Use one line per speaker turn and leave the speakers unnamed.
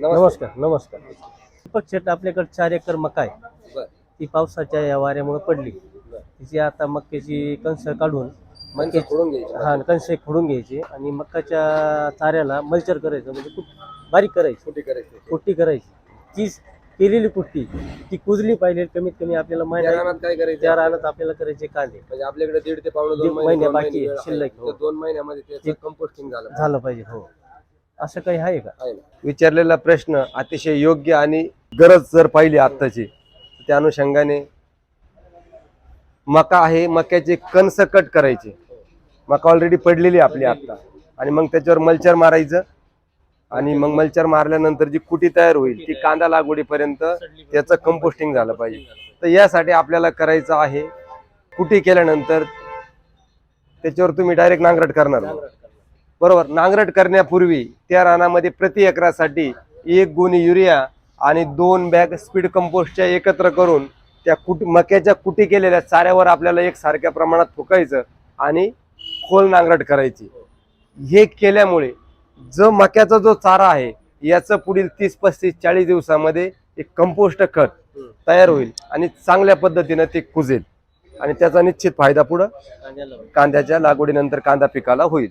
नमस्कार. नमस्कार दीपक शेट आपल्याकडे चार एकर मका आहे. ती पावसाच्या या वाऱ्यामुळे पडली. तिची आता मक्याची कणस काढून
खोडून घ्यायची.
हा कणसे खोडून घ्यायची आणि मकाच्या चाऱ्याला मल्चर करायचं म्हणजे खूप बारीक करायची.
कुठे करायची?
पुट्टी करायची? तीच केलेली पुट्टी ती कुजली पाहिजे कमीत कमी आपल्याला माहिती
रानात काय करायचं?
त्या रानात आपल्याला करायचे कांदे.
म्हणजे आपल्याकडे दीड ते पावणे
दीड
दोन महिने
बाकी आहे, शिल्लक. हो.
तर दोन महिन्यामध्ये त्याचं कंपोस्टिंग झालं.
झालं पाहिजे हो. असं काही आहे का?
विचारलेला प्रश्न अतिशय योग्य आणि गरज जर पाहिली आत्ताची त्या अनुषंगाने मका आहे मक्याचे कणस कट करायचे. मका ऑलरेडी पडलेली आपली आत्ता आणि मग त्याच्यावर मल्चर मारायचं. आणि मग मल्चर मारल्यानंतर जी कुटी तयार होईल ती कांदा लागवडीपर्यंत त्याचं कंपोस्टिंग झालं पाहिजे. तर यासाठी आपल्याला करायचं आहे कुटी केल्यानंतर त्याच्यावर तुम्ही डायरेक्ट नांगरट करणार बरोबर. नांगरट करण्यापूर्वी त्या रानामध्ये प्रति एकरासाठी एक गुणी युरिया आणि दोन बॅग स्पीड कंपोस्टच्या एकत्र करून त्या कुट मक्याच्या कुटी केलेल्या चाऱ्यावर आपल्याला एक सारख्या प्रमाणात फुकायचं आणि खोल नांगरट करायची. हे केल्यामुळे जो मक्याचा जो चारा आहे याचं पुढील तीस पस्तीस चाळीस दिवसामध्ये एक कंपोस्ट खत तयार होईल आणि चांगल्या पद्धतीनं ते कुजेल. आणि त्याचा निश्चित फायदा पुढं कांद्याच्या लागवडीनंतर कांदा पिकाला होईल.